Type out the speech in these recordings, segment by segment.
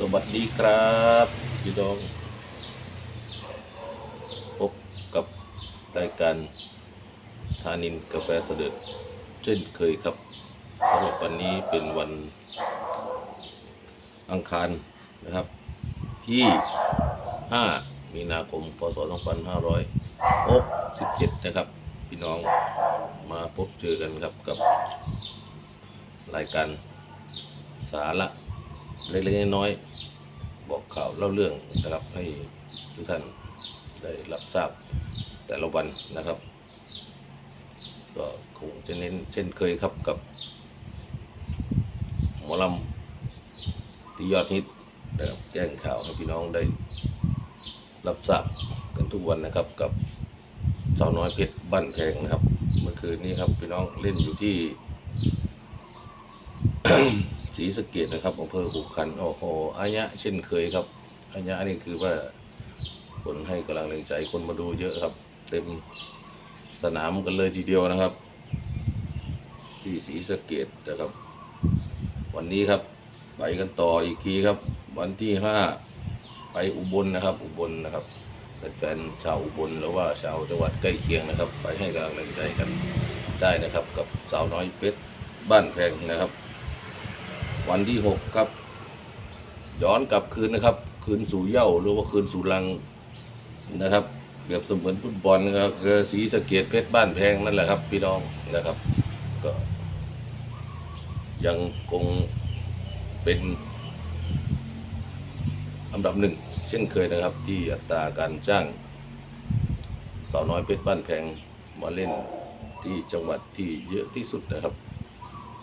สวัสดีครับพี่น้องพบกับรายการทานินกาแฟเสด็จเช่นเคยครับสำหรับวันนี้เป็นวันอังคารนะครับ ที่ 5 มีนาคม พศ 2567 นะครับ พี่น้องมาพบเจอกันครับกับรายการสาระ เล็กๆน้อยๆบอกข่าวเล่าเรื่องนะครับให้ทุกท่านได้รับทราบแต่ละวันนะครับ ก็คงจะเน้นเช่นเคยครับกับ หมอลำที่ยอดฮิตนะครับแจ้งข่าวให้พี่น้องได้รับทราบกันทุกวันนะครับกับสาวน้อยเพชรบ้านแพงนะครับ เมื่อคืนนี้ครับพี่น้องเล่นอยู่ที่ ศรีสะเกดนะครับอำเภอขุขันโอ้โหอายะเช่นเคยครับอายะนี่คือว่าคนให้กำลังใจคนมาดูเยอะครับ เต็มสนามกันเลยทีเดียวนะครับ ที่ศรีสะเกดนะครับ วันนี้ครับไปกันต่ออีกทีครับ วันที่ห้าไปอุบลนะครับ อุบลนะครับแฟนๆชาวอุบลหรือว่าชาวจังหวัดใกล้เคียงนะครับ ไปให้กำลังแรงใจกันได้นะครับ กับสาวน้อยเพชรบ้านแพงนะครับ วันที่หกครับ ย้อนกลับคืนนะครับ คืนสู่เย้าหรือว่าคืนสู่ลังนะครับเปรียบเสมือนฟุตบอลนะครับคือสีสะเกดเพชรบ้านแพงนั่นแหละครับ พี่น้องนะครับ ก็ ยังคงเป็นอันดับหนึ่ง เช่นเคยนะครับ ที่อัตราการจ้างสาวน้อยเพชรบ้านแพงมาเล่นที่จังหวัดที่เยอะที่สุดนะครับ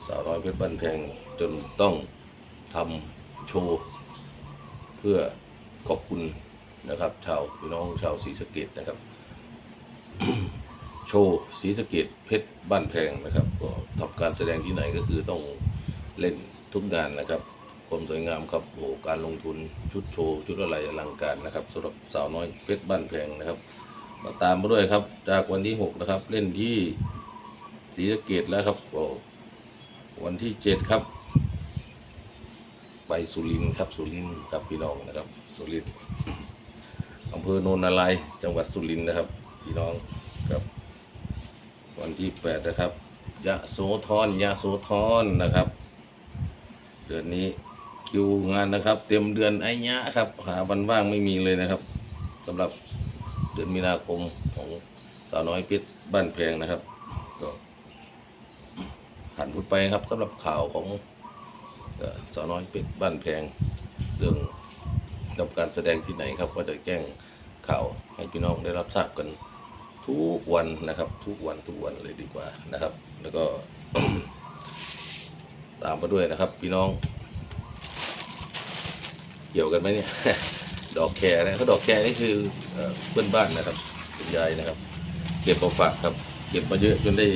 สาวน้อยเพชรบ้านแพงจนต้องทำโชว์เพื่อขอบคุณนะครับ ชาวพี่น้องชาวศรีสะเกดนะครับ โชว์ศรีสะเกดเพชรบ้านแพงนะครับ ก็ทำการแสดงที่ไหนก็คือต้องเล่นทุกงานนะครับความสวยงามครับโอ้การลงทุนชุดโชว์ชุดอะไรอลังการนะครับสำหรับสาวน้อยเพชรบ้านแพงนะครับ มาตามมาด้วยครับ จากวันที่หกนะครับ เล่นที่ศรีสะเกดแล้วครับโอ้ วันที่เจ็ดครับ ไปสุรินทร์ครับ สุรินทร์ครับพี่น้องนะครับ สุรินทร์อำเภอโนนนารจังหวัดสุรินทร์นะครับ พี่น้องครับ วันที่แปดนะครับยะโสธรยะโสธรนะครับ เดือนนี้คิวงานนะครับ เต็มเดือนไอ้ยะครับ หาวันว่างไม่มีเลยนะครับสำหรับเดือนมีนาคมของสาวน้อยพชรบ้านแพงนะครับก็ หันพูดไปครับสำหรับข่าวของเอ่อสาวน้อยเป็ดบ้านแพงเรื่องกับการแสดงที่ไหนครับก็จะแจ้งข่าวให้พี่น้องได้รับทราบกันทุกวันนะครับ ทุกวันทุกวันเลยดีกว่านะครับ แล้วก็ตามมาด้วยนะครับ พี่น้อง เกี่ยวกันไหมเนี่ย ดอกแครนะเขาดอกแครนี่คือเอ่อเพื่อนบ้านนะครับคุณยายนะครับ เก็บมาฝากครับ เก็บมาเยอะจนได้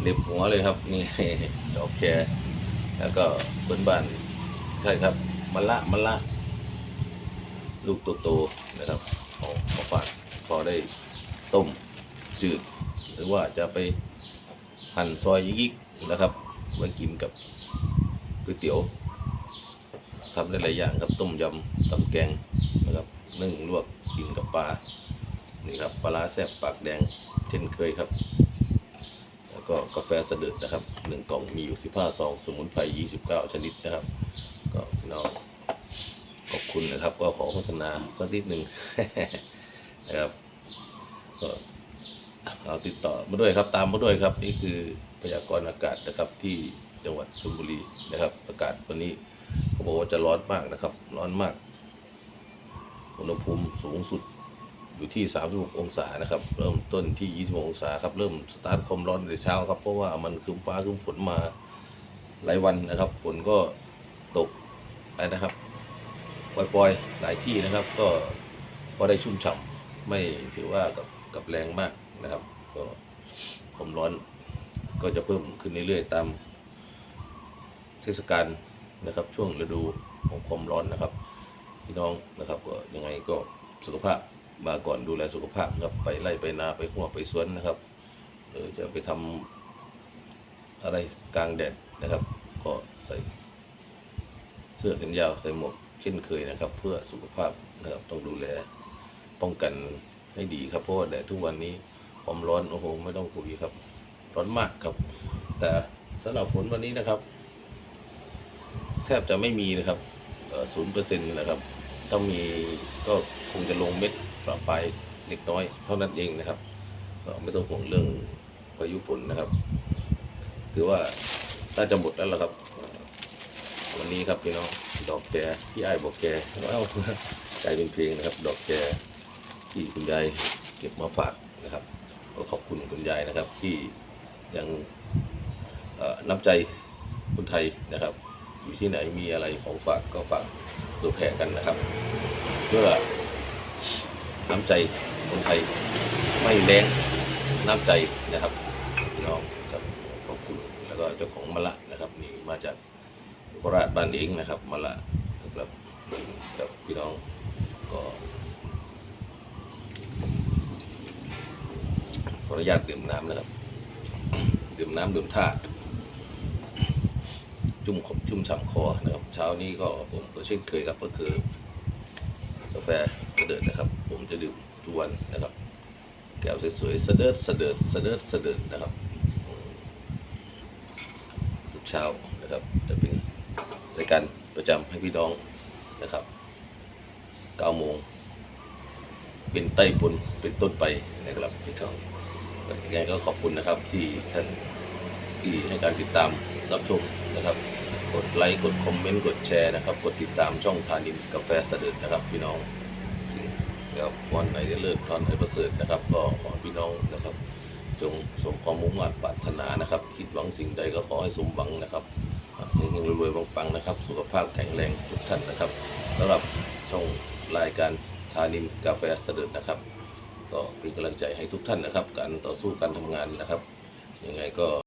เหน็บหัวเลยครับ นี่ดอกแคร์แล้วก็เพื่อนบ้านใช่ครับมะละมะละ ลูกโตๆนะครับเอามาฝากพอได้ต้มจืด หรือว่าจะไปหั่นซอยยิกๆนะครับไว้กินกับก๋วยเตี๋ยวทำได้หลายอย่างครับต้มยำตำแกงนะครับนึ่งลวกกินกับปลานี่ครับปลาร้าแซ่บปากแดง เช่นเคยครับ แล้วก็กาแฟเสด็จนะครับหนึ่งกล่องมีอยู่สิบห้าซองสมุนไพรยี่สิบเก้าชนิดนะครับ ก็พี่น้องขอบคุณนะครับ ก็ขอโฆษณาสักนิดหนึ่งนะครับก็เอาติดต่อมาด้วยครับตามมาด้วยครับ นี่คือพยากรณ์อากาศนะครับที่จังหวัดชลบุรีนะครับ อากาศวันนี้เขาบอกว่าจะร้อนมากนะครับ ร้อนมาก อุณหภูมิสูงสุด อยู่ที่36องศานะครับ เริ่มต้นที่26องศาครับ เริ่มสตาร์ทความร้อนในเช้าครับ เพราะว่ามันคืมฟ้าคืมฝนมาหลายวันนะครับ ฝนก็ตกไปนะครับปล่อยๆหลายที่นะครับ ก็พอได้ชุ่มฉ่ำไม่ถือว่ากับกับแรงมากนะครับ ก็ความร้อนก็จะเพิ่มขึ้นเรื่อยๆตามเทศกาลนะครับ ช่วงฤดูของความร้อนนะครับ พี่น้องนะครับ ก็ยังไงก็สุขภาพ มาก่อนดูแลสุขภาพนะครับไปไล่ไปนาไปหัวไปสวนนะครับหรือจะไปทำอะไรกลางแดดนะครับ ก็ใส่เสื้อแขนยาวใส่หมวกเช่นเคยนะครับ เพื่อสุขภาพนะครับต้องดูแลป้องกันให้ดีครับเพราะว่าแดดทุกวันนี้ความร้อนโอ้โหไม่ต้องคุยครับ ร้อนมากครับ แต่สำหรับฝนวันนี้นะครับ แทบจะไม่มีนะครับศูนย์เปอร์เซ็นต์นะครับถ้ามีก็คงจะลงเม็ด ประปรายเล็กน้อยเท่านั้นเองนะครับก็ไม่ต้องห่วงเรื่องพายุฝนนะครับ ถือว่าน่าจะหมดแล้วล่ะครับ วันนี้ครับพี่น้องดอกแกพี่ไอ้บอกแกว้าวกลายเป็นเพลงนะครับ ดอกแกที่คุณยายเก็บมาฝากนะครับ ก็ขอบคุณคุณยายนะครับ ที่ยังน้ำใจคนไทยนะครับ อยู่ที่ไหนมีอะไรของฝากก็ฝากเพื่อแผ่กันนะครับ เพื่อ น้ำใจคนไทยไม่แรงน้ำใจนะครับพี่น้องครับขอบคุณแล้วก็เจ้าของมะละนะครับนี่มาจากโคราชบ้านเองนะครับมะละนะครับครับพี่น้องก็ขออนุญาตดื่มน้ำนะครับดื่มน้ำดื่มท่าจุ่มขบจุ่มฉ่ำคอนะครับ เช้านี้ก็ผมก็เช่นเคยครับก็คือกาแฟ เสด็จนะครับ ผมจะดื่มทุกวันนะครับ แก้วสวยๆเสด็จเสด็จเสด็จเสด็จนะครับทุกเช้านะครับ จะเป็นรายการประจำให้พี่น้องนะครับ9โมงเป็นไต้ปุนเป็นต้นไปนะครับพี่น้องยังไงก็ขอบคุณนะครับที่ท่านที่ให้การติดตามรับชมนะครับ กดไลค์กดคอมเมนต์กดแชร์นะครับ กดติดตามช่องทานินกาแฟเสด็จนะครับพี่น้อง แล้ววันไหนได้เลิศทอนให้ประเสริฐนะครับ ก็ขอพี่น้องนะครับ จงสมความมุ่งมั่นปรารถนานะครับ คิดหวังสิ่งใดก็ขอให้สมหวังนะครับเฮงๆรวยๆปังๆนะครับ สุขภาพแข็งแรงทุกท่านนะครับสำหรับช่องรายการทานินกาแฟเสด็จนะครับ ก็เป็นกำลังใจให้ทุกท่านนะครับ การต่อสู้การทำงานนะครับยังไงก็